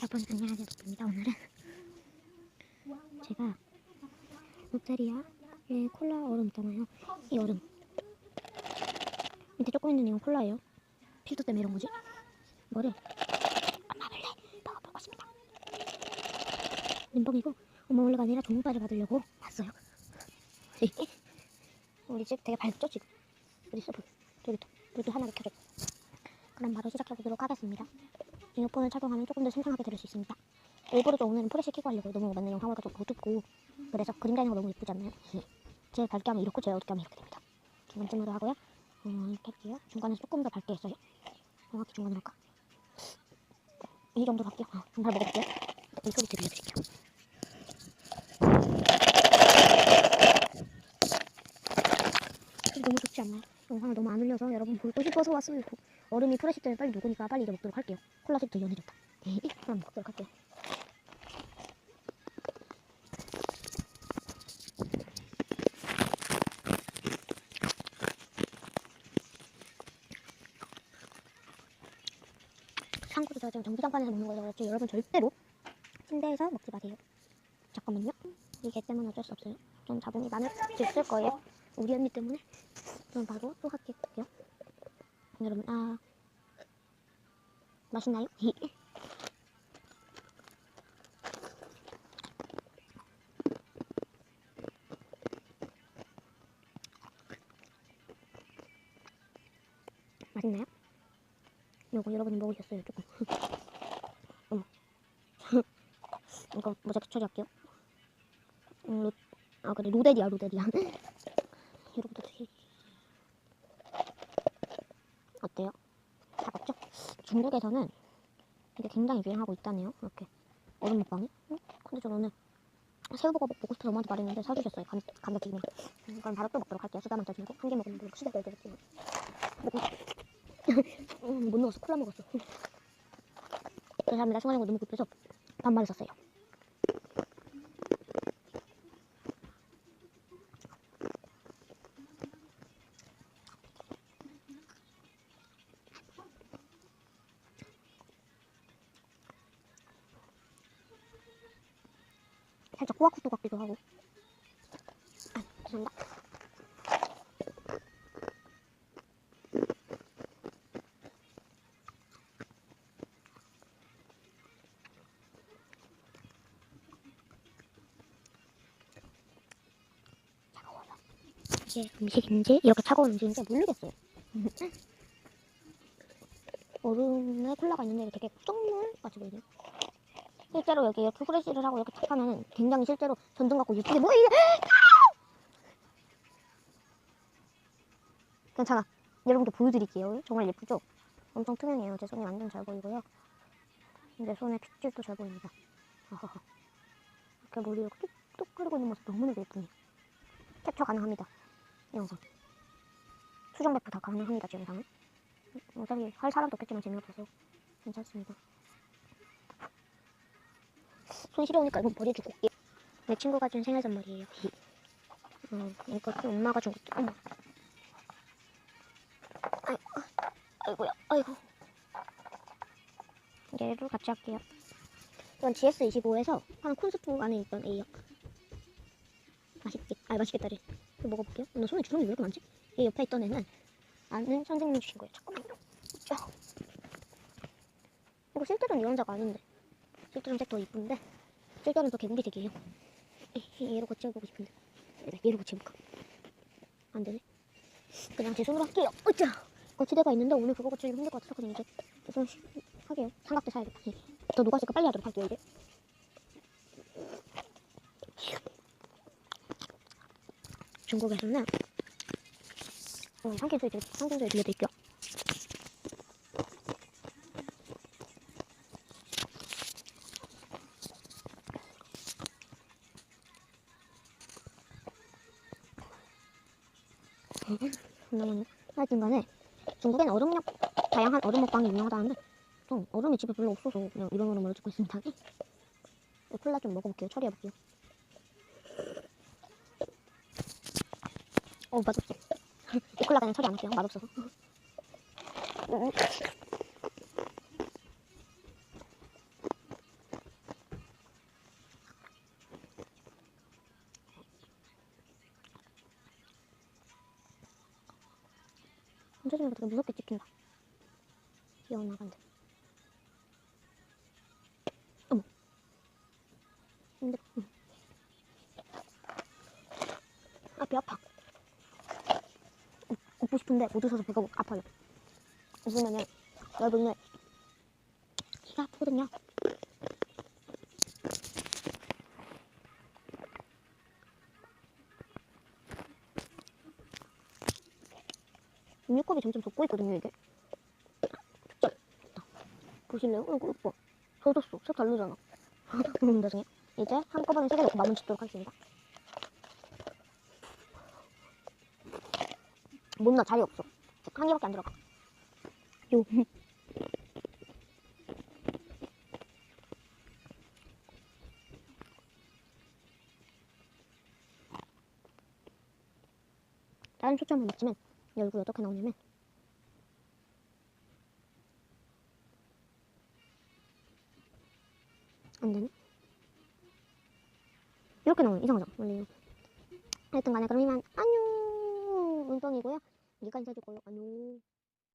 여러분 안녕하세요 도입니다 오늘은 제가 롯데리아의 콜라 얼음 있잖아요. 이 얼음. 밑에 조금 있는 이건 콜라예요. 필터 때문에 이런 거지. 엄마 몰래 먹어볼 것입니다. 림봉이고 엄마 몰래가 아니라 종류과를 받으려고 왔어요. 우리 집 되게 밝죠 지금? 어딨어? 불 저기 또 불도 하나로 켜줘. 그럼 바로 시작해보도록 하겠습니다 이어폰을 착용하면 조금 더 생생하게 들을 수 있습니다. 일부러 좀 오늘은 프레시 키고 하려고 너무 맞는 영상보다 좀 어둡고 그래서 그림 그리는 거 너무 예쁘지 않나요? 제일 밝게 하면 이렇고 제일 어둡게 하면 이렇게 됩니다. 중간쯤으로 하고요. 어, 이렇게 할게요. 중간에서 조금 더 밝게 했어요. 정확히 중간으로 할까? 이 정도로 할게요. 어, 한번 먹어볼게요. 이 소리 들려드릴게요. 너무 좋지 않나요? 영상을 너무 안 올려서 여러분 보고 싶어서 왔어요. 얼음이 프레시 때문에 빨리 녹으니까 빨리 이제 먹도록 할게요. 콜라 색도 연해졌다. 네, 그럼 먹도록 할게요. 참고로 저 지금 전기장판에서 먹는 거라서 그렇지 여러분 절대로 침대에서 먹지 마세요. 잠깐만요. 이게 때문에 어쩔 수 없어요. 좀 자본이 많을 수 있을 거예요. 우리 언니 때문에. 그럼 바로 또 할게요. 여러분 아 맛있나요? 맛있나요? 이거 여러분이 먹으셨어요 조금. 어머. 이거 모자이크 처리할게요. 음, 로, 아 그래 로데리아 로데리아. 여러분도 되게 어때요? 차갑죠? 중국에서는 이게 굉장히 유행하고 있다네요. 이렇게 얼음 먹방이. 응? 근데 저 오늘 새우버거 먹고 싶어서 엄마한테 말했는데 사주셨어요. 감, 감자튀김. 음, 그럼 바로 또 먹도록 할게요. 수다만 떠주고 한 개 먹으면 시대 되겠지. 음, 못 먹었어. 콜라 먹었어. 죄송합니다. 순간적으로 너무 급해서 반말을 썼어요. 살짝 꼬악국도 같기도 하고. 아, 죄송합니다. 음식인지 이렇게 차가운 음식인지 모르겠어요. 얼음에 콜라가 있는데 이렇게 쪽물 같이 보이네요. 실제로 여기 이렇게 후레쉬를 하고 이렇게 탁 하면은 굉장히 실제로 전등 갖고 유튜브에 뭐 이게 괜찮아 여러분께 보여드릴게요. 정말 예쁘죠? 엄청 투명해요. 제 손이 완전 잘 보이고요. 내 손에 핏줄도 잘 보입니다. 어허허. 이렇게 머리 이렇게 뚝뚝 끓이고 있는 모습 너무나 예쁘네요 캡처 가능합니다. 이 영상. 수정 배포 다 가능합니다 제 영상은 어차피 할 사람도 없겠지만 재미없어서 괜찮습니다 손 시려우니까 이거 버려주고 올게. 내 친구가 준 생일 선물이에요. 어, 이거 또 엄마가 준 것도. 어머. 아이고, 아이고야, 아이고. 얘를 같이 할게요. 이건 GS25에서 한 콘스프 안에 있던 A요. 맛있겠, 아 맛있겠다리. 이거 먹어볼게요. 나 손에 주름이 왜 이렇게 많지? 얘 옆에 있던 애는 아는 선생님이 주신 거예요. 잠깐만요. 자. 이거 실제로는 이런자가 아닌데. 실제로는 색더 이쁜데. 실제로는 더 개구리색이에요. 얘로 고쳐보고 싶은데. 네, 얘로 고쳐볼까? 안 되네. 그냥 제 손으로 할게요. 어짜! 거치대가 있는데 오늘 그거 고치기 힘들 것 같아서 그냥 이제 제손 하게요. 삼각대 사야겠다. 네. 더 녹았으니까 빨리 하도록 할게요, 이제. 중국에서는 어, 들- 상균소리 들려드릴게요. 그러면 하여튼간에 중국에는 얼음력 다양한 얼음 먹방이 유명하다는데 좀 얼음이 집에 별로 없어서 그냥 이런 얼음으로 찍고 있습니다. 이 콜라 좀 먹어볼게요. 처리해볼게요. 어 맛없어. 이 콜라 그냥 처리 안 할게요. 맛없어서. 훔쳐주니까 되게 무섭게 찍힌다. 귀여운 나간들. 어머. 근데, 응. 아, 배 아파. 어, 걷고 싶은데 못 웃어서 배가 아파요. 웃으면은 여러분은 키가 아프거든요. 육즙이 점점 돋고 있거든요, 이게. 진짜. 보실래요? 어, 이거 예뻐. 젖었어. 색 다르잖아. 너무 나중에. 이제 한꺼번에 세개 넣고 마무리 짓도록 하겠습니다. 못나 자리 없어. 한 개밖에 안 들어가. 요. 다른 초점을 맞추면 이 얼굴이 어떻게 나오냐면 안 되네. 이렇게 나오면 이상하죠? 원래 하여튼 간에 그럼 이만 안녕! 운동이고요. 여기까지 걸로 안녕.